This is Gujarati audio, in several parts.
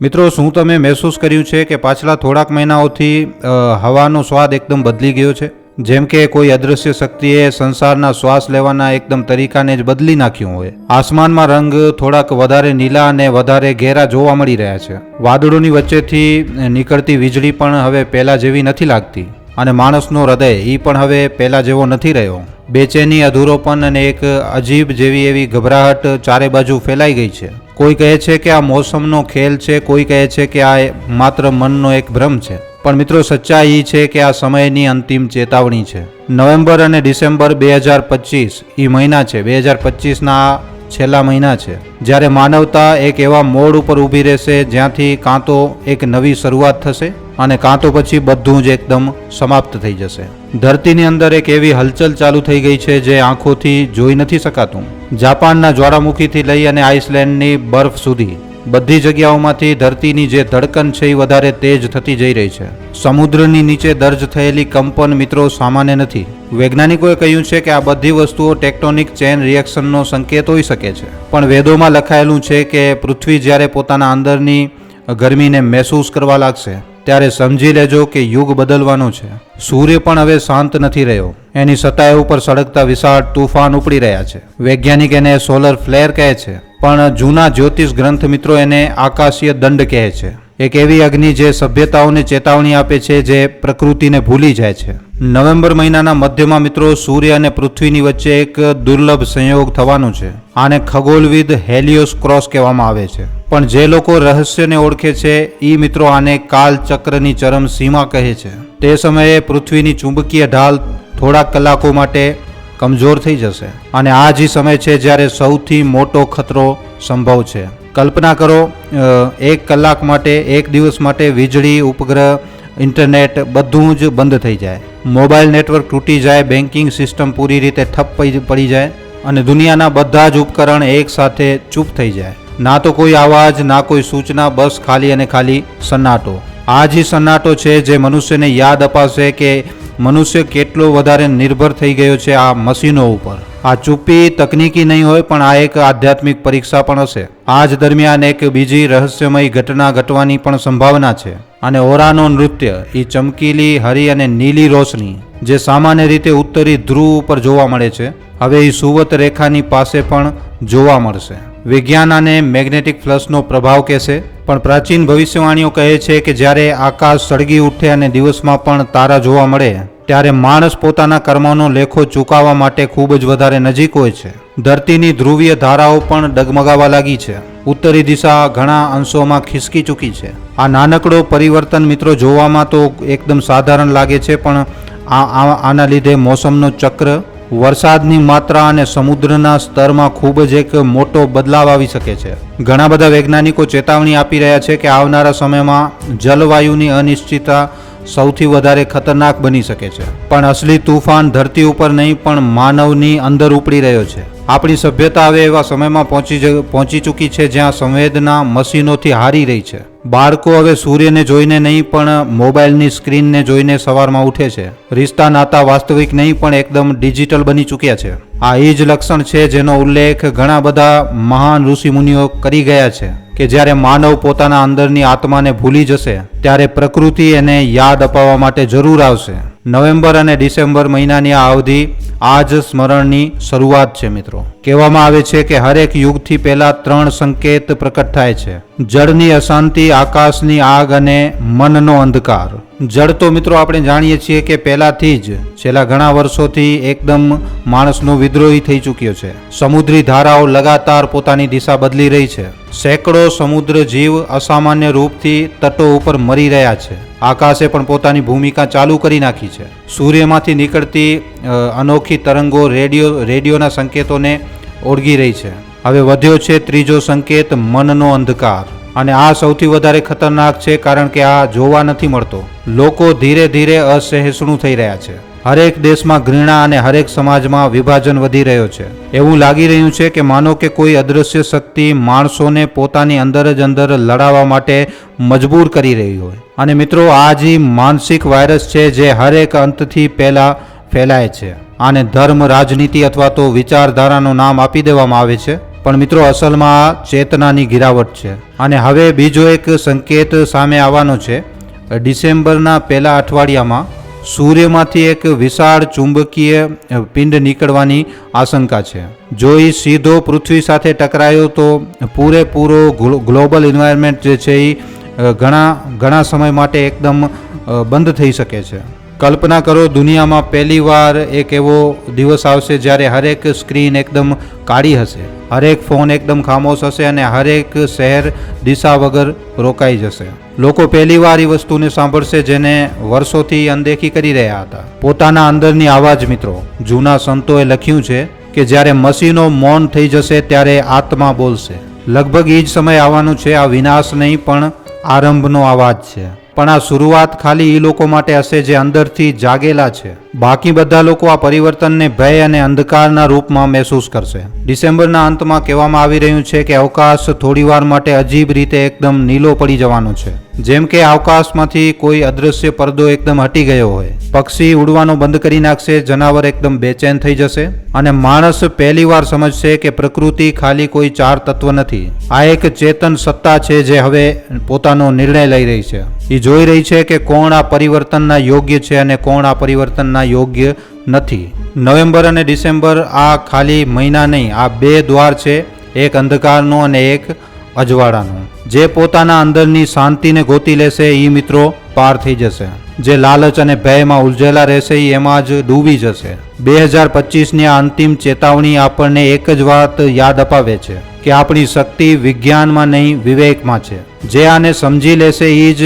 મિત્રો, શું તમે મહેસૂસ કર્યું છે કે પાછલા થોડાક મહિનાઓથી હવાનો સ્વાદ એકદમ બદલી ગયો છે? જેમ કે કોઈ અદૃશ્ય શક્તિએ સંસારના શ્વાસ લેવાના એકદમ તરીકાને જ બદલી નાખ્યું હોય. આસમાનમાં રંગ થોડાક વધારે નીલા અને વધારે ઘેરા જોવા મળી રહ્યા છે. વાદળોની વચ્ચેથી નીકળતી વીજળી પણ હવે પહેલાં જેવી નથી લાગતી. અને માણસનો હૃદય એ પણ હવે પહેલાં જેવો નથી રહ્યો. બેચેની અધૂરોપન અને એક અજીબ જેવી એવી ગભરાહટ ચારે બાજુ ફેલાઈ ગઈ છે. કોઈ કહે છે કે આ મોસમનો ખેલ છે, કોઈ કહે છે કે આ માત્ર મનનો એક ભ્રમ છે. પણ મિત્રો, સચ્ચાઈ એ છે કે આ સમયની અંતિમ ચેતવણી છે. નવેમ્બર અને ડિસેમ્બર બે હજાર પચીસ એ મહિના છે. બે હજાર પચીસના છેલ્લા મહિના છે. જ્યારે માનવતા એક એવા મોડ ઉપર ઊભી રહેશે જ્યાંથી કાં તો એક નવી શરૂઆત થશે? અને કાં તો પછી બધું જ એકદમ સમાપ્ત થઈ જશે. ધરતીની અંદર એક એવી હલચલ ચાલુ થઈ ગઈ છે જે આંખોથી જોઈ નથી શકાતું. જાપાનના જ્વાળામુખીથી લઈ અને આઇસલેન્ડની બર્ફ સુધી, બધી જગ્યાઓમાંથી ધરતીની જે ધડકન છે એ વધારે તેજ થતી જઈ રહી છે. સમુદ્રની નીચે દર્જ થયેલી કંપન મિત્રો સામાન્ય નથી. વૈજ્ઞાનિકોએ કહ્યું છે કે આ બધી વસ્તુઓ ટેક્ટોનિક ચેન રિએક્શનનો સંકેત હોઈ શકે છે. પણ વેદોમાં લખાયેલું છે કે પૃથ્વી જ્યારે પોતાના અંદરની ગરમીને મહેસૂસ કરવા લાગશે ત્યારે સમજી લેજો કે યુગ બદલવાનું છે. સૂર્ય પણ હવે શાંત નથી રહ્યો. એની સતાય ઉપર સળગતા વિશાળ તુફાન ઉપડી રહ્યા છે. વૈજ્ઞાનિક એને સોલર ફ્લેર કહે છે, પણ જૂના જ્યોતિષ ગ્રંથ મિત્રો એને આકાશીય દંડ કહે છે. એક એવી અગ્નિ જે સભ્યતાઓને ચેતવણી આપે છે જે પ્રકૃતિને ભૂલી જાય છે. નવેમ્બર મહિનાના મધ્યમાં મિત્રો સૂર્ય અને પૃથ્વીની વચ્ચે એક દુર્લભ સંયોગ થવાનો છે. આને ખગોળવિદ હેલિયોસ ક્રોસ કહેવામાં આવે છે. પણ જે લોકો રહસ્યને ઓળખે છે એ મિત્રો આને કાલ ચક્રની ચરમ સીમા કહે છે. તે સમયે પૃથ્વીની ચુંબકીય ઢાલ થોડાક કલાકો માટે કમજોર થઈ જશે. અને આ જ સમય છે જ્યારે સૌથી મોટો ખતરો સંભવ છે. કલ્પના કરો એક કલાક માટે, એક દિવસ માટે વીજળી, ઉપગ્રહ, ઇન્ટરનેટ બધું જ બંધ થઈ જાય. મોબાઈલ નેટવર્ક તૂટી જાય બેન્કિંગ સિસ્ટમ પૂરી રીતે ઠપ પડી- જાય અને દુનિયાના બધા જ ઉપકરણ એક સાથે ચૂપ થઈ જાય. ના તો કોઈ અવાજ ના કોઈ સૂચના, બસ ખાલી અને ખાલી સન્નાટો. આ જ સન્નાટો છે જે મનુષ્યને યાદ અપાશે કે મનુષ્ય કેટલો વધારે નિર્ભર થઈ ગયો છે આ મશીનો ઉપર. આ ચૂપી તકનીકી નહીં હોય, પણ આ એક આધ્યાત્મિક પરીક્ષા પણ હશે. આ જ દરમિયાન એક બીજી રહસ્યમય ઘટના ઘટવાની પણ સંભાવના છે. અને ઓરાનો નૃત્ય એ ચમકીલી, હરી અને નીલી રોશની, જે સામાન્ય રીતે ઉત્તરી ધ્રુવ ઉપર જોવા મળે છે, હવે એ સુવત રેખાની પાસે પણ જોવા મળશે. વિજ્ઞાન અને મેગ્નેટિક ફ્લશનો પ્રભાવ કહેશે, પણ પ્રાચીન ભવિષ્યવાણીઓ કહે છે કે જ્યારે આકાશ સળગી ઉઠે અને દિવસમાં પણ તારા જોવા મળે ત્યારે માણસ પોતાના કર્મોનો લેખો ચૂકવવા માટે ખૂબ જ વધારે નજીક હોય છે. ધરતીની ધ્રુવીય ધારાઓ પણ ડગમગાવા લાગી છે. ઉત્તરી દિશા ઘણા અંશોમાં ખિસકી ચૂકી છે. આ નાનકડો પરિવર્તન મિત્રો જોવામાં તો એકદમ સાધારણ લાગે છે, પણ આ આના લીધે મોસમનો ચક્ર, વરસાદની માત્રા અને સમુદ્રના સ્તરમાં ખૂબ જ એક મોટો બદલાવ આવી શકે છે. ઘણા બધા વૈજ્ઞાનિકો ચેતવણી આપી રહ્યા છે કે આવનારા સમયમાં જલવાયુની અનિશ્ચિતતા સૌથી વધારે ખતરનાક બની શકે છે. પણ અસલી તુફાન ધરતી ઉપર નહીં, પણ માનવની અંદર ઉપડી રહ્યો છે. આપણી સભ્યતા હવે એવા સમયમાં પહોંચી પહોંચી ચૂકી છે જ્યાં સંવેદના મશીનોથી હારી રહી છે. બાળકો હવે સૂર્યને જોઈને નહીં, પણ મોબાઈલની સ્ક્રીનને જોઈને સવારમાં ઉઠે છે. રિશ્તા નાતા વાસ્તવિક નહીં, પણ એકદમ ડિજિટલ બની ચૂક્યા છે. આ એ જ લક્ષણ છે જેનો ઉલ્લેખ ઘણા બધા મહાન ઋષિમુનિઓ કરી ગયા છે. કે જ્યારે માનવ પોતાના અંદરની આત્માને ભૂલી જશે, ત્યારે પ્રકૃતિ એને યાદ અપાવવા માટે જરૂર આવશે. નવેમ્બર અને ડિસેમ્બર મહિનાની આ અવધિ, આ જ સ્મરણની શરૂઆત છે મિત્રો. કહેવામાં આવે છે કે હરેક યુગથી પહેલાં ત્રણ સંકેત પ્રકટ થાય છે. જળની અશાંતિ, આકાશની આગ અને મનનો અંધકાર. જળ તો મિત્રો આપણે જાણીએ છીએ કે પહેલાથી જ, છેલ્લા ઘણા વર્ષોથી એકદમ માણસનો વિદ્રોહી થઈ ચૂક્યો છે. સમુદ્રી ધારાઓ લગાતાર પોતાની દિશા બદલી રહી છે. સેંકડો સમુદ્ર જીવ અસામાન્ય રૂપથી તટો ઉપર મરી રહ્યા છે. આકાશે પણ પોતાની ભૂમિકા ચાલુ કરી નાખી છે. સૂર્યમાંથી નીકળતી અનોખી તરંગો રેડિયો, રેડિયોના સંકેતોને ઓળગી રહી છે. હવે વધ્યો છે ત્રીજો સંકેત, મનનો અંધકાર. અને આ સૌથી વધારે ખતરનાક છે કારણ કે આ જોવા નથી મળતો. લોકો ધીરે ધીરે અસહિષ્ણુ થઈ રહ્યા છે. હરેક દેશમાં ઘૃણા અને હરેક સમાજમાં વિભાજન વધી રહ્યો છે. એવું લાગી રહ્યું છે કે માનો કે કોઈ અદૃશ્ય શક્તિ માણસોને પોતાની અંદર જ અંદર લડાવવા માટે મજબૂર કરી રહી હોય. અને મિત્રો, આ જે માનસિક વાયરસ છે જે હરેક અંતથી પહેલા ફેલાય છે. આને ધર્મ, રાજનીતિ અથવા તો વિચારધારાનું નામ આપી દેવામાં આવે છે. પણ મિત્રો, અસલમાં ચેતનાની ગિરાવટ છે. અને હવે બીજો એક સંકેત સામે આવવાનો છે. ડિસેમ્બરના પહેલા અઠવાડિયામાં સૂર્યમાંથી એક વિશાળ ચુંબકીય પિંડ નીકળવાની આશંકા છે. જો એ સીધો પૃથ્વી સાથે ટકરાયો તો પૂરેપૂરો ગ્લોબલ એન્વાયરમેન્ટ જે છે એ ઘણા ઘણા સમય માટે એકદમ બંધ થઈ શકે છે. કલ્પના કરો, દુનિયામાં પહેલીવાર એક એવો દિવસ આવશે જ્યારે હરેક સ્ક્રીન એકદમ કાળી હશે. હરેક ફોન એકદમ ખામોશ હશે અને હરેક શહેર દિશા વગર રોકાઈ જશે. લોકો પહેલીવાર એ વસ્તુને સાંભળશે જેને વર્ષોથી અનદેખી કરી રહ્યા હતા. પોતાના અંદરની આવાજ મિત્રો, જૂના સંતોએ લખ્યું છે કે જ્યારે મશીનો મૌન થઈ જશે ત્યારે આત્મા બોલશે. લગભગ એ જ સમય આવવાનું છે, આ વિનાશ નહીં, પણ આરંભનો અવાજ છે. પણ આ શરૂઆત ખાલી એ લોકો માટે હશે જે અંદરથી જાગેલા છે. બાકી બધા લોકો આ પરિવર્તનને ભય અને અંધકારના રૂપમાં મહેસૂસ કરશે. ડિસેમ્બરના અંતમાં કહેવામાં આવી રહ્યું છે કે અવકાશ થોડીવાર માટે અજીબ રીતે એકદમ નીલો પડી જવાનો છે. જેમ કે અવકાશમાંથી કોઈ અદૃશ્ય પડદો એકદમ હટી ગયો હોય. પક્ષી ઉડવાનો બંધ કરી નાખશે, જનાવર એકદમ બેચેન થઈ જશે અને માણસ પહેલીવાર સમજશે કે પ્રકૃતિ ખાલી કોઈ ચાર તત્વ નથી. આ એક ચેતન સત્તા છે જે હવે પોતાનો નિર્ણય લઈ રહી છે. એ જોઈ રહી છે કે કોણ આ પરિવર્તનના યોગ્ય છે અને કોણ આ પરિવર્તનના યોગ્ય નથી. નવેમ્બર અને ડિસેમ્બર આ ખાલી મહિના નહીં, આ બે દ્વાર છે, એક અંધકારનો અને એક અજવાળાનો. જે પોતાના અંદરની શાંતિને ગોતી લેશે એ મિત્રો પાર થઈ જશે. જે લાલચ અને ભયમાં ઉલઝેલા રહેશે એ એમાં જ ડૂબી જશે. બે હજાર પચીસની આ અંતિમ ચેતવણી આપણને એક જ વાત યાદ અપાવે છે, કે આપણી શક્તિ વિજ્ઞાનમાં નહીં, વિવેકમાં છે. જે આને સમજી લેશે એ જ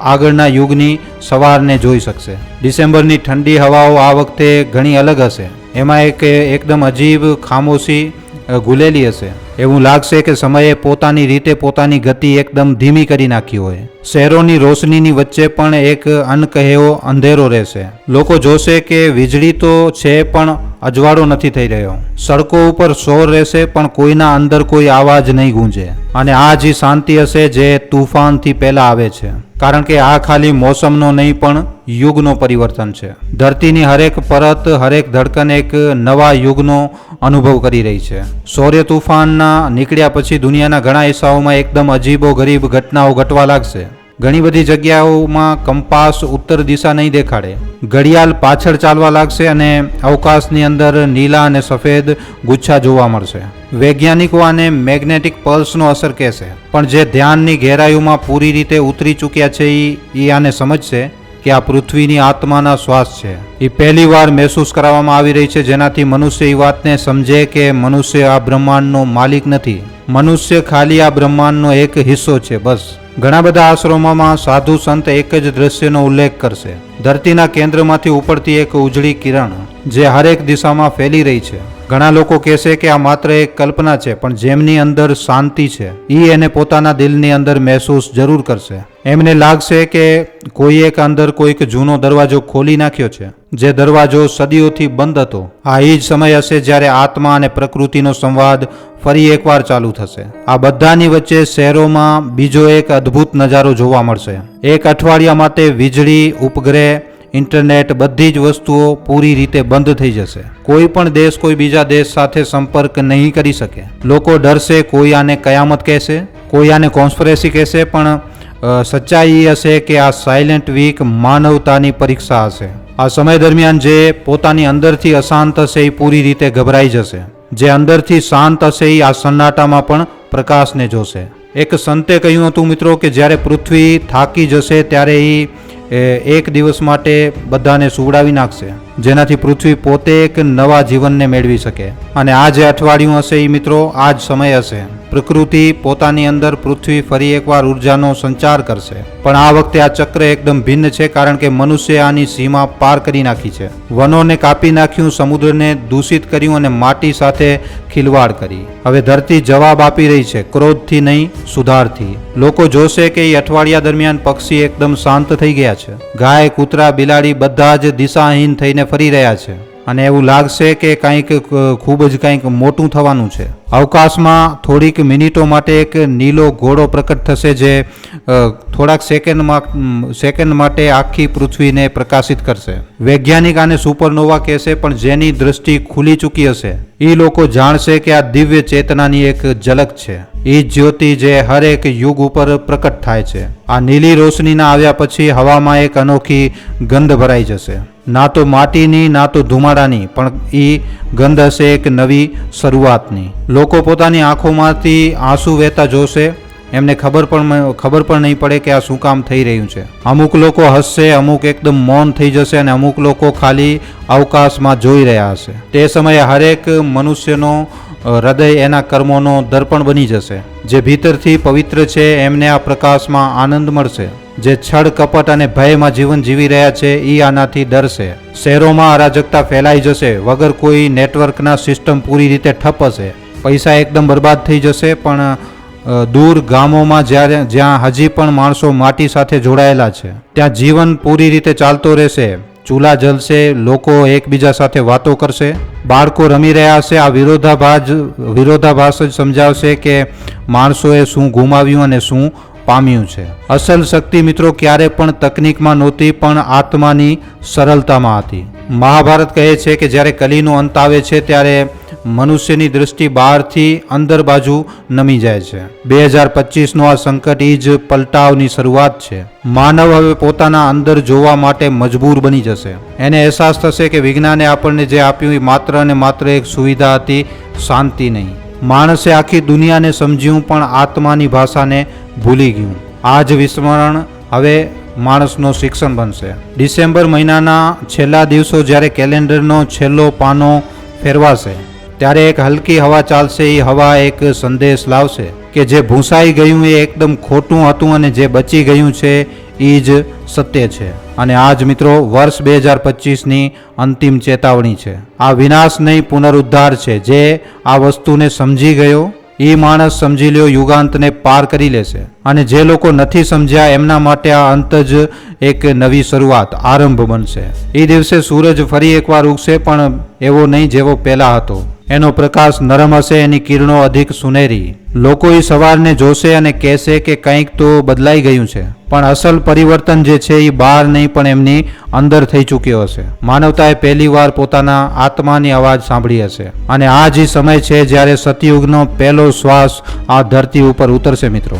આગળના યુગની સવારને જોઈ શકશે. ડિસેમ્બરની ઠંડી હવાઓ આ વખતે ઘણી અલગ હશે. એમાં એક, એકદમ અજીબ, ખામોશી ગુલેલી હશે. એવું લાગશે કે સમયે પોતાની રીતે પોતાની ગતિ એકદમ ધીમી કરી નાખી હોય. શહેરોની રોશનીની વચ્ચે પણ એક અનકહેવો અંધેરો રહેશે. લોકો જોશે કે વીજળી તો છે પણ અજવાળો નથી થઈ રહ્યો. સડકો ઉપર શોર રહેશે, પણ કોઈના અંદર કોઈ આવાજ નહીં ગૂંજે. અને આ જે શાંતિ હશે જે તુફાનથી પહેલાં આવે છે. કારણ કે આ ખાલી મોસમનો નહીં, પણ યુગનો પરિવર્તન છે. ધરતીની હરેક પરત, હરેક ધડકન એક નવા યુગનો અનુભવ કરી રહી છે. સૌર્ય તુફાનના નીકળ્યા પછી દુનિયાના ઘણા હિસ્સાઓમાં એકદમ અજીબો ગરીબ ઘટનાઓ ઘટવા લાગશે. ઘણી બધી જગ્યાઓમાં કંપાસ ઉત્તર દિશા નહીં દેખાડે. ઘડિયાળ પાછળ ચાલવા લાગશે અને અવકાશની અંદર નીલા અને સફેદ ગુચ્છા જોવા મળશે. વૈજ્ઞાનિકો આને મેગ્નેટિક પલ્સનો અસર કહેશે. પણ જે ધ્યાનની ગહેરાઈઓમાં પૂરી રીતે ઉતરી ચૂક્યા છે એ આને સમજશે કે આ પૃથ્વીની આત્માના શ્વાસ છે. એ પહેલી વાર મહેસૂસ કરાવવામાં આવી રહી છે જેનાથી મનુષ્ય એ વાતને સમજે કે મનુષ્ય આ બ્રહ્માંડનો માલિક નથી. મનુષ્ય ખાલી આ બ્રહ્માંડનો એક હિસ્સો છે, બસ. ઘણા બધા આશ્રમોમાં સાધુ સંત એક જ દ્રશ્યનો ઉલ્લેખ કરશે. ધરતીના કેન્દ્રમાંથી ઉપડતી એક ઉજળી કિરણ, જે હરેક દિશામાં ફેલી રહી છે. ઘણા લોકો કહેશે કે આ માત્ર એક કલ્પના છે, પણ જેમની અંદર શાંતિ છે એ એને પોતાના દિલની અંદર મહેસૂસ જરૂર કરશે. એમને લાગશે કે કોઈ એક અંદર કોઈક જૂનો દરવાજો ખોલી નાખ્યો છે. જે દરવાજો સદીઓથી બંધ હતો. આ એ જ સમય હશે જ્યારે આત્મા અને પ્રકૃતિનો સંવાદ ફરી એકવાર ચાલુ થશે. આ બધાની વચ્ચે શહેરોમાં બીજો એક અદ્ભુત નજારો જોવા મળશે. એક અઠવાડિયા માટે વીજળી, ઉપગ્રહ, ઇન્ટરનેટ બધી જ વસ્તુઓ પૂરી રીતે બંધ થઈ જશે. કોઈ પણ દેશ કોઈ બીજા દેશ સાથે સંપર્ક નહીં કરી શકે. લોકો ડરશે કોઈ આને કયામત કહેશે, કોઈ આને કોન્સ્પરેસી કહેશે, પણ સચ્ચાઈ એ હશે કે આ સાયલેન્ટ વીક માનવતાની પરીક્ષા હશે. આ સમય દરમિયાન જે પોતાની અંદરથી અશાંત હશે એ પૂરી રીતે ગભરાઈ જશે. જે અંદરથી શાંત હશે એ આ સન્નાટામાં પણ પ્રકાશને જોશે. એક સંતે કહ્યું હતું મિત્રો કે જ્યારે પૃથ્વી થાકી જશે ત્યારે એ એક દિવસ માટે બધાને સુવડાવી નાખશે. જેનાથી પૃથ્વી પોતે એક નવા જીવનને મેળવી શકે. અને આ જે અઠવાડિયું હશે એ મિત્રો, આ જ સમય હશે. પ્રકૃતિ પોતાની અંદર પૃથ્વી ફરી એકવાર ઉર્જાનો સંચાર કરશે. પણ આ વખતે આ ચક્ર એકદમ ભિન્ન છે કારણ કે મનુષ્ય આની સીમા પાર કરી નાખી છે. વનોને કાપી નાખ્યું, સમુદ્રને દૂષિત કર્યું અને માટી સાથે ખિલવાડ કરી. હવે ધરતી જવાબ આપી રહી છે, ક્રોધથી નહીં, સુધારથી. લોકો જોશે કે એ અઠવાડિયા દરમિયાન પક્ષી એકદમ શાંત થઈ ગયા છે. ગાય, કૂતરા, બિલાડી બધા જ દિશાહીન થઈને ફરી રહ્યા છે. અને એવું લાગશે કે કંઈક ખૂબ જ કંઈક મોટું થવાનું છે. અવકાશમાં થોડીક મિનિટો માટે એક નીલો ઘોડો પ્રકટ થશે જે થોડાક સેકન્ડમાં સેકન્ડ માટે આખી પૃથ્વીને પ્રકાશિત કરશે. વૈજ્ઞાનિક આને સુપરનોવા કહેશે, પણ જેની દ્રષ્ટિ ખુલી ચૂકી હશે. એ લોકો જાણશે કે આ દિવ્ય ચેતનાની એક ઝલક છે. એ જ્યોતિ જે હરેક યુગ ઉપર પ્રકટ થાય છે. આ નીલી રોશનીના આવ્યા પછી હવામાં એક અનોખી ગંધ ભરાઈ જશે. ના તો માટીની, ના તો ધુમાડાની, પણ એ ગંધ હશે એક નવી શરૂઆતની. લોકો પોતાની આંખોમાંથી આંસુ વહેતા જોશે. એમને ખબર પણ ખબર પણ નહીં પડે કે આ શું કામ થઈ રહ્યું છે. અમુક લોકો હસશે, અમુક એકદમ મૌન થઈ જશે અને અમુક લોકો ખાલી અવકાશમાં જોઈ રહ્યા હશે. તે સમયે હરેક મનુષ્યનો હૃદય એના કર્મોનો દર્પણ બની જશે. જે ભીતરથી પવિત્ર છે, એમને આ પ્રકાશમાં આનંદ મળશે. જે છળ કપટ અને ભયમાં જીવન જીવી રહ્યા છે એ આનાથી ડરશે. શહેરોમાં અરાજકતા ફેલાઈ જશે, વગર કોઈ નેટવર્કના સિસ્ટમ પૂરી રીતે ઠપ હશે. પૈસા એકદમ બરબાદ થઈ જશે, પણ દૂર ગામોમાં જ્યારે, જ્યાં હજી પણ માણસો માટી સાથે જોડાયેલા છે, ત્યાં જીવન પૂરી રીતે ચાલતો રહેશે. ચૂલા જલશે, લોકો એકબીજા સાથે વાતો કરશે. બાળકો રમી રહ્યા હશે, આ વિરોધાભાસ વિરોધાભાસ જ સમજાવશે કે માણસોએ શું ગુમાવ્યું અને શું પામ્યું છે. અસલ શક્તિ મિત્રો ક્યારે પણ તકનિકમાં નહોતી, પણ આત્માની સરળતામાં હતી. મહાભારત કહે છે કે જ્યારે કલીનો અંત આવે છે, ત્યારે મનુષ્યની દૃષ્ટિ બહારથી અંદર બાજુ નમી જાય છે. બે હજાર પચીસનો આ સંકટ એ પલટાવની શરૂઆત છે. માનવ હવે પોતાના અંદર જોવા માટે મજબૂર બની જશે. એને અહેસાસ થશે કે વિજ્ઞાને આપણને જે આપ્યું એ માત્ર અને માત્ર એક સુવિધા હતી, શાંતિ નહીં. માણસે આખી દુનિયાને સમજ્યું પણ આત્માની ભાષાને ભૂલી ગયું. આ જ વિસ્મરણ હવે માણસનો શિક્ષણ બનશે. ડિસેમ્બર મહિનાના છેલ્લા દિવસો જ્યારે કેલેન્ડરનો છેલ્લો પાનો ફેરવાશે, ત્યારે એક હલકી હવા ચાલશે એ હવા એક સંદેશ લાવશે કે જે ભૂંસાઈ ગયું એ એકદમ ખોટું હતું અને જે બચી ગયું છે એ જ સત્ય છે. અને આ જ મિત્રો વર્ષ બે હજાર પચીસની અંતિમ ચેતવણી છે. આ વિનાશ નહીં પુનરુદ્ધાર છે જે આ વસ્તુને સમજી ગયો, એ માણસ સમજી લ્યો, યુગાંતને પાર કરી લેશે. અને જે લોકો નથી સમજ્યા, એમના માટે આ અંત જ એક નવી શરૂઆત, આરંભ બનશે. એ દિવસે સૂરજ ફરી એકવાર ઉગશે, પણ એવો નહીં જેવો પહેલા હતો. એનો પ્રકાશ નરમ હશે, એની કિરણો અધિક સુનેરી. લોકો એ સવારને જોશે અને કહેશે કે કંઈક તો બદલાઈ ગયું છે. પણ અસલ પરિવર્તન જે છે એ બહાર નહીં, પણ એમની અંદર થઈ ચૂક્યો હશે. માનવતાએ પહેલીવાર પોતાના આત્માની અવાજ સાંભળી હશે. અને આ જ સમય છે જ્યારે સતયુગનો પહેલો શ્વાસ આ ધરતી ઉપર ઉતરશે, મિત્રો.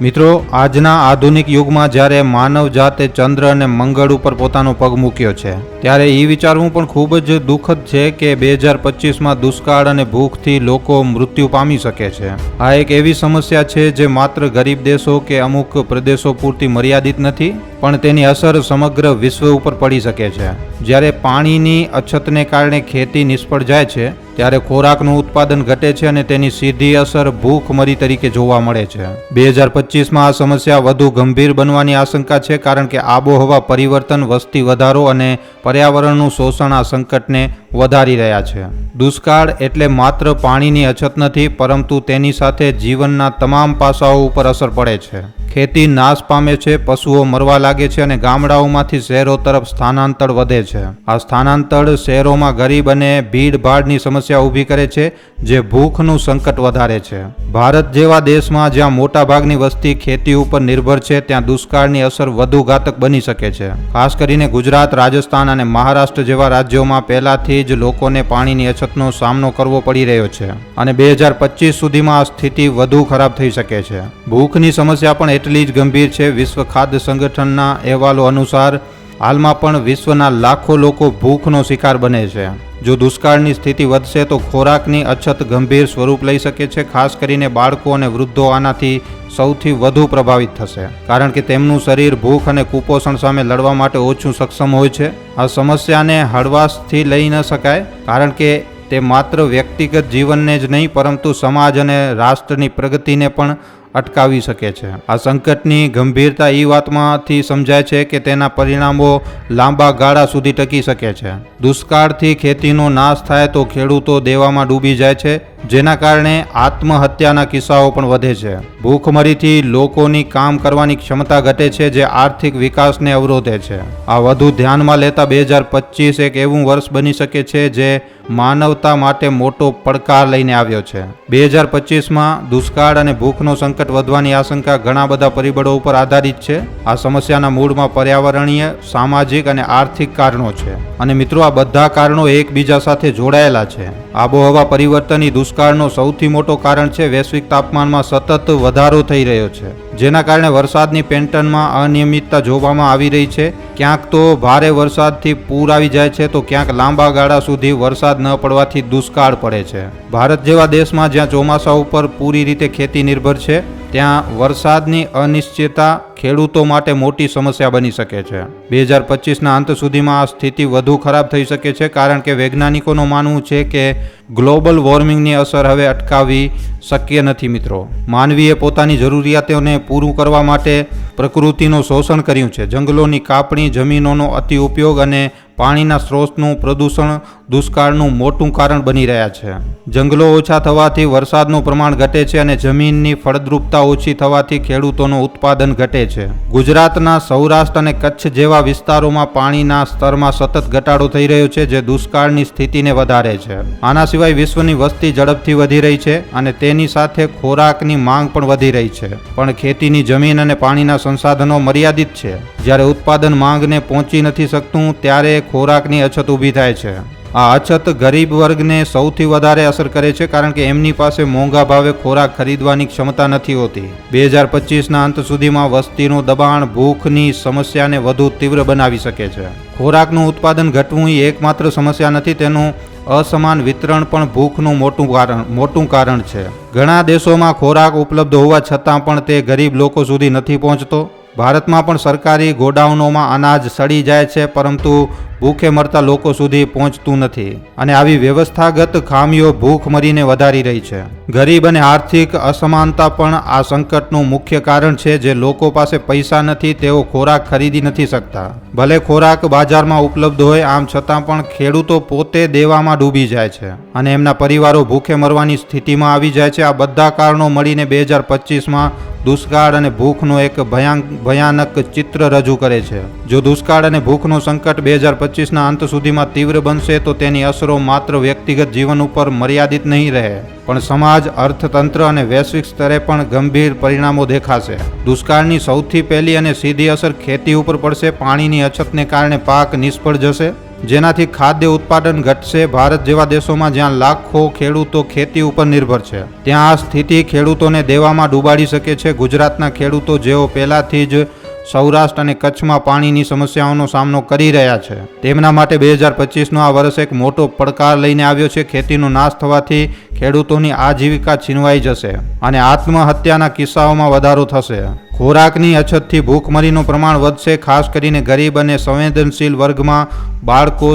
મિત્રો, આજના આધુનિક યુગમાં જ્યારે માનવ જાતે ચંદ્ર અને મંગળ ઉપર પોતાનો પગ મૂક્યો છે, ત્યારે એ વિચારવું પણ ખૂબ જ દુઃખદ છે કે બે હજાર પચીસમાં દુષ્કાળ અને ભૂખથી લોકો મૃત્યુ પામી શકે છે. આ એક એવી સમસ્યા છે જે માત્ર ગરીબ દેશો કે અમુક પ્રદેશો પૂરતી મર્યાદિત નથી, પણ તેની અસર સમગ્ર વિશ્વ ઉપર પડી શકે છે. જ્યારે પાણીની અછતને કારણે ખેતી નિષ્ફળ જાય છે ત્યારે ખોરાકનું ઉત્પાદન ઘટે છે અને તેની સીધી અસર ભૂખમરી તરીકે જોવા મળે છે. બે હજાર પચીસમાં આ સમસ્યા વધુ ગંભીર બનવાની આશંકા છે કારણ કે આબોહવા પરિવર્તન વસ્તી વધારો અને પર્યાવરણનું શોષણ આ સંકટને વધારી રહ્યા છે. દુષ્કાળ એટલે માત્ર પાણીની અછત નથી, પરંતુ તેની સાથે જીવનના તમામ પાસાઓ ઉપર અસર પડે છે. ખેતી નાશ પામે છે, પશુઓ મરવા લાગે છે અને ગામડાઓમાંથી શહેરો તરફ સ્થાનાંતર વધે છે. આ સ્થાનાંતર શહેરોમાં ગરીબ અને ભીડભાડની સમસ્યા ઊભી કરે છે, જે ભૂખનું સંકટ વધારે છે. ભારત જેવા દેશમાં જ્યાં મોટાભાગની વસ્તી ખેતી ઉપર નિર્ભર છે, ત્યાં દુષ્કાળની અસર વધુ ઘાતક બની શકે છે. ખાસ કરીને ગુજરાત, રાજસ્થાન અને મહારાષ્ટ્ર જેવા રાજ્યોમાં પહેલાથી જ લોકોને પાણીની અછતનો સામનો કરવો પડી રહ્યો છે અને બે હજાર પચીસ સુધીમાં આ સ્થિતિ વધુ ખરાબ થઈ શકે છે. ભૂખની સમસ્યા પણ એટલી જ ગંભીર છે, વિશ્વ ખાદ્ય સંગઠનના અહેવાલો અનુસાર હાલમાં પણ વિશ્વના લાખો લોકો ભૂખનો શિકાર બને છે. જો દુષ્કાળની સ્થિતિ વધશે તો ખોરાકની અછત ગંભીર સ્વરૂપ લઈ શકે છે, ખાસ કરીને બાળકો અને વૃદ્ધો આનાથી સૌથી વધુ પ્રભાવિત થશે. કારણ કે તેમનું શરીર ભૂખ અને કુપોષણ સામે લડવા માટે ઓછું સક્ષમ હોય છે. આ સમસ્યાને હળવાશથી લઈ ન શકાય, કારણ કે તે માત્ર વ્યક્તિગત જીવનને જ નહીં, પરંતુ સમાજ અને રાષ્ટ્રની પ્રગતિને પણ અટકાવી શકે છે. આ સંકટની ગંભીરતા એ વાતમાંથી સમજાય છે કે તેના પરિણામો લાંબા ગાળા સુધી ટકી શકે છે. દુષ્કાળથી ખેતીનો નાશ થાય તો ખેડૂતો દેવામાં ડૂબી જાય છે, જેના કારણે આત્મહત્યાના કિસ્સાઓ પણ વધે છે. ભૂખમરીથી લોકોની કામ કરવાની ક્ષમતા ઘટે છે, જે આર્થિક વિકાસને અવરોધે છે. આ વધુ ધ્યાનમાં લેતા બે હજાર પચીસ એક એવું વર્ષ બની શકે છે, જે માનવતા માટે મોટો પડકાર લઈને આવ્યો છે. બે હજાર પચીસમાં દુષ્કાળ અને ભૂખનો સંકટ વધવાની આશંકા ઘણા બધા પરિબળો ઉપર આધારિત છે. આ સમસ્યાના મૂળમાં પર્યાવરણીય, સામાજિક અને આર્થિક કારણો છે. અને મિત્રો, આ બધા કારણો એકબીજા સાથે જોડાયેલા છે. આબોહવા પરિવર્તનની દુષ્કાળનો સૌથી મોટો કારણ છે. વૈશ્વિક તાપમાનમાં સતત વધારો થઈ રહ્યો છે. જેના કારણે વરસાદની પેન્ટનમાં અનિયમિતતા જોવામાં આવી રહી છે. ક્યાંક તો ભારે વરસાદથી પૂર આવી જાય છે, તો ક્યાંક લાંબા ગાળા સુધી વરસાદ ન પડવાથી દુષ્કાળ પડે છે. ભારત જેવા દેશમાં જ્યાં ચોમાસા ઉપર પૂરી રીતે ખેતી નિર્ભર છે ત્યાં વરસાદની અનિશ્ચિતતા ખેડૂતો માટે મોટી સમસ્યા બની શકે છે. બે હજાર પચીસના અંત સુધીમાં આ સ્થિતિ વધુ ખરાબ થઈ શકે છે કારણ કે વૈજ્ઞાનિકોનું માનવું છે કે ગ્લોબલ વોર્મિંગની અસર હવે અટકાવવી શક્ય નથી મિત્રો. માનવીએ પોતાની જરૂરિયાતોને પૂરું કરવા માટે પ્રકૃતિનું શોષણ કર્યું છે. જંગલોની કાપણી, જમીનોનો અતિ ઉપયોગ અને પાણીના સ્ત્રોતનું પ્રદૂષણ દુષ્કાળનું મોટું કારણ બની રહ્યા છે. જંગલો ઓછા થવાથી વરસાદનું પ્રમાણ ઘટે છે અને જમીનની ફળદ્રુપતા ઓછી થવાથી ખેડૂતોનું ઉત્પાદન ઘટે છે. ગુજરાતના સૌરાષ્ટ્ર અને કચ્છ જેવા વિસ્તારોમાં પાણીના સ્તરમાં સતત ઘટાડો થઈ રહ્યો છે, જે દુષ્કાળની સ્થિતિને વધારે છે. આના સિવાય વિશ્વની વસ્તી ઝડપથી વધી રહી છે અને તેની સાથે ખોરાકની માંગ પણ વધી રહી છે. પણ ખેતીની જમીન અને પાણીના સંસાધનો મર્યાદિત છે. જ્યારે ઉત્પાદન માંગને પહોંચી નથી શકતું, ત્યારે ખોરાકની અછત ઊભી થાય છે. આ અછત ગરીબ વર્ગને સૌથી વધારે અસર કરે છે કારણ કે એમની પાસે મોંઘા ભાવે ખોરાક ખરીદવાની ક્ષમતા નથી હોતી. બે હજાર પચીસના અંત સુધીમાં વસ્તીનું દબાણ ભૂખની સમસ્યાને વધુ તીવ્ર બનાવી શકે છે. ખોરાકનું ઉત્પાદન ઘટવું એ એકમાત્ર સમસ્યા નથી, તેનું અસમાન વિતરણ પણ ભૂખનું મોટું કારણ મોટું કારણ છે. ઘણા દેશોમાં ખોરાક ઉપલબ્ધ હોવા છતાં પણ તે ગરીબ લોકો સુધી નથી પહોંચતો. ભારતમાં પણ સરકારી ગોડાઉનોમાં અનાજ સડી જાય છે, પરંતુ ભૂખે મરતા લોકો સુધી પહોંચતું નથી અને આવી વ્યવસ્થાગત ખામીઓ ભૂખમરીને વધારી રહી છે. ગરીબ અને આર્થિક અસમાનતા પણ આ સંકટનું મુખ્ય કારણ છે જે લોકો પાસે પૈસા નથી, તેઓ ખોરાક ખરીદી નથી શકતા. ભલે ખોરાક બજારમાં ઉપલબ્ધ હોય, આમ છતાં પણ ખેડૂતો પોતે દેવામાં ડૂબી જાય છે અને એમના પરિવારો ભૂખે મરવાની સ્થિતિમાં આવી જાય છે. આ બધા કારણો મળીને બે હજાર પચીસમાં દુષ્કાળ અને ભૂખનો એક ભયાન ભયાનક ચિત્ર રજૂ કરે છે. જો દુષ્કાળ અને ભૂખનું સંકટ બે હજાર પચીસના અંત સુધીમાં તીવ્ર બનશે તો તેની અસરો માત્ર વ્યક્તિગત જીવન ઉપર મર્યાદિત નહીં રહે. પણ સમાજ, અર્થતંત્ર અને વૈશ્વિક સ્તરે પણ ગંભીર પરિણામો દેખાશે. દુષ્કાળની સૌથી પહેલી અને સીધી અસર ખેતી ઉપર પડશે. પાણીની અછતને કારણે પાક નિષ્ફળ જશે. જેનાથી ખાદ્ય ઉત્પાદન ઘટશે. ભારત જેવા દેશોમાં જ્યાં લાખો ખેડૂતો ખેતી ઉપર નિર્ભર છે, ત્યાં આ સ્થિતિ ખેડૂતોને દેવામાં ડૂબાડી શકે છે. ગુજરાતના ખેડૂતો જેઓ પહેલાથી જ સૌરાષ્ટ્ર અને કચ્છમાં પાણીની સમસ્યાઓનો સામનો કરી રહ્યા છે. તેમના માટે બે હજાર પચીસનો આ વર્ષ એક મોટો પડકાર લઈને આવ્યો છે. ખેતીનો નાશ થવાથી ખેડૂતોની આજીવિકા છીનવાઈ જશે અને આત્મહત્યાના કિસ્સાઓમાં વધારો થશે. ખોરાકની અછતથી ભૂખમરીનું પ્રમાણ વધશે, ખાસ કરીને ગરીબ અને સંવેદનશીલ વર્ગમાં બાળકો,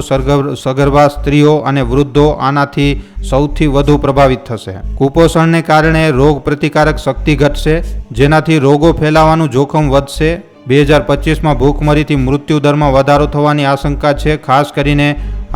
સગર્ભા સ્ત્રીઓ અને વૃદ્ધો આનાથી સૌથી વધુ પ્રભાવિત થશે. કુપોષણને કારણે રોગ પ્રતિકારક શક્તિ ઘટશે, જેનાથી રોગો ફેલાવાનું જોખમ વધશે. બે હજાર પચીસમાં ભૂખમરીથી મૃત્યુ દરમાં વધારો થવાની આશંકા છે, ખાસ કરીને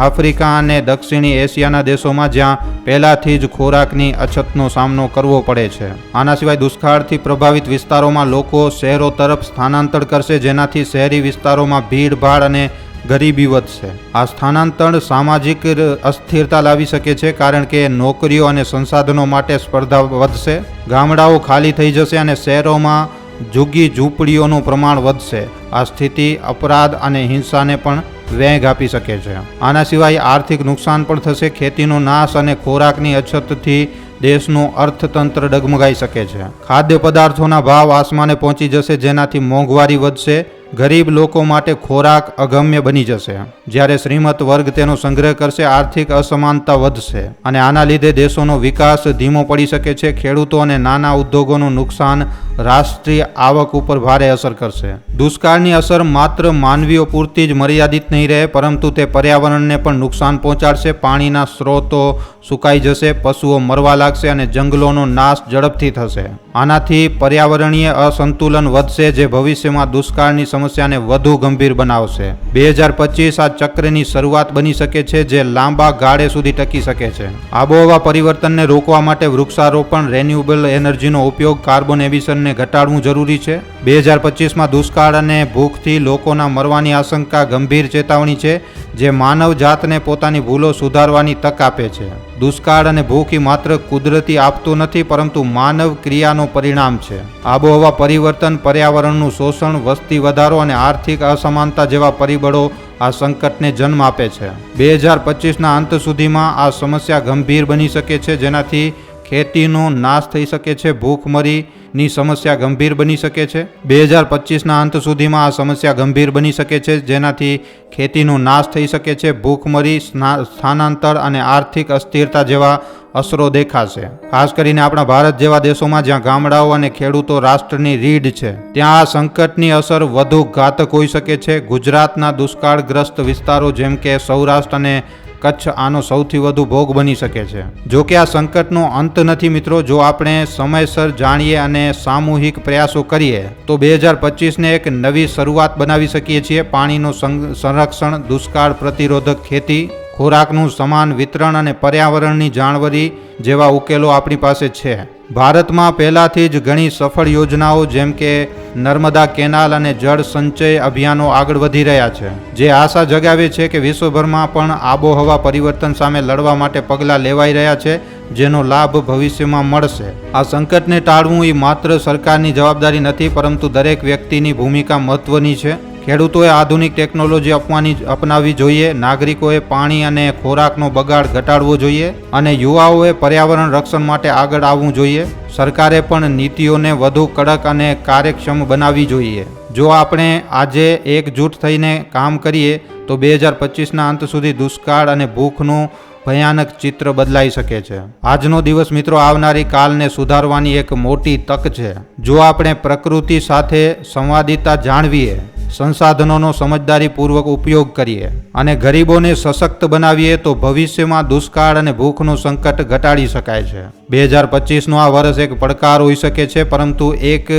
આફ્રિકા અને દક્ષિણી એશિયાના દેશોમાં જ્યાં પહેલાથી જ ખોરાકની અછતનો સામનો કરવો પડે છે. આના સિવાય દુષ્કાળથી પ્રભાવિત વિસ્તારોમાં લોકો શહેરો તરફ સ્થાનાંતર કરશે, જેનાથી શહેરી વિસ્તારોમાં ભીડભાડ અને ગરીબી વધશે. આ સ્થાનાંતર સામાજિક અસ્થિરતા લાવી શકે છે, કારણ કે નોકરીઓ અને સંસાધનો માટે સ્પર્ધા વધશે. ગામડાઓ ખાલી થઈ જશે અને શહેરોમાં ઝુગ્ગી ઝૂંપડીઓનું પ્રમાણ વધશે. આ સ્થિતિ અપરાધ અને હિંસાને પણ વેગ આપી શકે છે. આના સિવાય આર્થિક નુકસાન પણ થશે, ખેતીનો નાશ અને ખોરાકની અછતથી દેશનું અર્થતંત્ર ડગમગાઈ શકે છે. ખાદ્ય પદાર્થોના ભાવ આસમાને પહોંચી જશે, જેનાથી મોંઘવારી વધશે ગરીબ લોકો માટે ખોરાક અગમ્ય બની જશે. જ્યારે શ્રીમત વર્ગ તેનો સંગ્રહ કરશે, આર્થિક અસમાનતા વધશે અને આના લીધે દેશોનો વિકાસ ધીમો પડી શકે છે. ખેડૂતો અને નાના ઉદ્યોગોનું નુકસાન રાષ્ટ્રીય આવક ઉપર ભારે અસર કરશે. દુષ્કાળની અસર માત્ર માનવીઓ પૂરતી જ મર્યાદિત નહીં રહે, પરંતુ તે પર્યાવરણને પણ નુકસાન પહોંચાડશે. પાણીના સ્ત્રોતો સુકાઈ જશે, પશુઓ મરવા લાગશે અને જંગલોનો નાશ ઝડપથી થશે. આનાથી પર્યાવરણીય અસંતુલન વધશે જે ભવિષ્યમાં દુષ્કાળની સમસ્યાને વધુ ગંભીર બનાવશે. બે હજાર પચીસ આ ચક્રની શરૂઆત બની શકે છે જે લાંબા ગાળે સુધી ટકી શકે છે. આબોહવા પરિવર્તનને રોકવા માટે વૃક્ષારોપણ રેન્યુએબલ એનર્જીનો ઉપયોગ કાર્બન એમિશનને ઘટાડવું જરૂરી છે. બે હજાર પચીસમાં દુષ્કાળ અને ભૂખથી લોકોના મરવાની આશંકા ગંભીર ચેતવણી છે. જે માનવ જાતને પોતાની ભૂલો સુધારવાની તક આપે છે. દુષ્કાળ અને ભૂખ માત્ર કુદરતી આપતું નથી, પરંતુ માનવ ક્રિયાનો પરિણામ છે. આબોહવા પરિવર્તન, પર્યાવરણનું શોષણ, વસ્તી વધારો અને આર્થિક અસમાનતા જેવા પરિબળો આ સંકટને જન્મ આપે છે. બે હજાર પચીસના અંત સુધીમાં આ સમસ્યા ગંભીર બની શકે છે, જેનાથી ખેતીનો નાશ થઈ શકે છે ભૂખમરીની સમસ્યા ગંભીર બની શકે છે. બે હજાર પચીસના અંત સુધીમાં આ સમસ્યા ગંભીર બની શકે છે, જેનાથી ખેતીનો નાશ થઈ શકે છે ભૂખમરી સ્થાનાંતર અને આર્થિક અસ્થિરતા જેવા અસરો દેખાશે. ખાસ કરીને આપણા ભારત જેવા દેશોમાં જ્યાં ગામડાઓ અને ખેડૂતો રાષ્ટ્રની રીઢ છે, ત્યાં આ સંકટની અસર વધુ ઘાતક હોઈ શકે છે. ગુજરાતના દુષ્કાળગ્રસ્ત વિસ્તારો જેમ કે સૌરાષ્ટ્ર અને કચ્છ આનો સૌથી વધુ ભોગ બની શકે છે. જો કે આ સંકટનો અંત નથી મિત્રો, જો આપણે સમયસર જાણીએ અને સામૂહિક પ્રયાસો કરીએ, તો બે હજાર પચીસને એક નવી શરૂઆત બનાવી શકીએ છીએ. પાણીનું સંરક્ષણ, દુષ્કાળ પ્રતિરોધક ખેતી ખોરાકનું સમાન વિતરણ અને પર્યાવરણની જાળવણી જેવા ઉકેલો આપણી પાસે છે. ભારતમાં પહેલાથી જ ઘણી સફળ યોજનાઓ જેમ કે નર્મદા કેનાલ અને જળ સંચય અભિયાનો આગળ વધી રહ્યા છે. જે આશા જગાવે છે કે વિશ્વભરમાં પણ આબોહવા પરિવર્તન સામે લડવા માટે પગલાં લેવાઈ રહ્યા છે, જેનો લાભ ભવિષ્યમાં મળશે. આ સંકટને ટાળવું એ માત્ર સરકારની જવાબદારી નથી, પરંતુ દરેક વ્યક્તિની ભૂમિકા મહત્વની છે. ખેડૂતોએ આધુનિક ટેકનોલોજી અપવાની અપનાવવી જોઈએ, નાગરિકોએ પાણી અને ખોરાકનો બગાડ ઘટાડવો જોઈએ અને યુવાઓએ પર્યાવરણ રક્ષણ માટે આગળ આવવું જોઈએ. સરકારે પણ નીતિઓને વધુ કડક અને કાર્યક્ષમ બનાવવી જોઈએ. જો આપણે આજે એકજૂટ થઈને કામ કરીએ, તો બે હજાર પચીસના અંત સુધી દુષ્કાળ અને ભૂખનું ભયાનક ચિત્ર બદલાઈ શકે છે. આજનો દિવસ મિત્રો આવનારી કાલને સુધારવાની એક મોટી તક છે. જો આપણે પ્રકૃતિ સાથે સંવાદિતા જાણવીએ સંસાધનોનો સમજદારીપૂર્વક ઉપયોગ કરીએ અને ગરીબોને સશક્ત બનાવીએ તો ભવિષ્યમાં દુષ્કાળ અને ભૂખનું સંકટ ઘટાડી શકાય છે. બે હજાર પચીસનું આ વર્ષ એક પડકાર હોઈ શકે છે, પરંતુ એક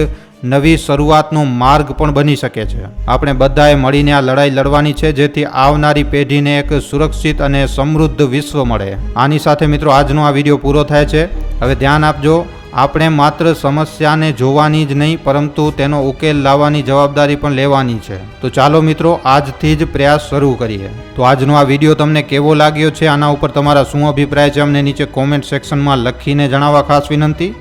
નવી શરૂઆતનો માર્ગ પણ બની શકે છે. આપણે બધાએ મળીને આ લડાઈ લડવાની છે, જેથી આવનારી પેઢીને એક સુરક્ષિત અને સમૃદ્ધ વિશ્વ મળે. આની સાથે મિત્રો, આજનો આ વીડિયો પૂરો થાય છે. હવે ધ્યાન આપજો આપણે માત્ર સમસ્યાને જોવાની જ નહીં, પરંતુ તેનો ઉકેલ લાવવાની જવાબદારી પણ લેવાની છે. તો ચાલો મિત્રો, આજથી જ પ્રયાસ શરૂ કરીએ. તો આજનો આ વીડિયો તમને કેવો લાગ્યો છે? આના ઉપર તમારા શું અભિપ્રાય છે? અમને નીચે કોમેન્ટ સેક્શનમાં લખીને જણાવવા ખાસ વિનંતી.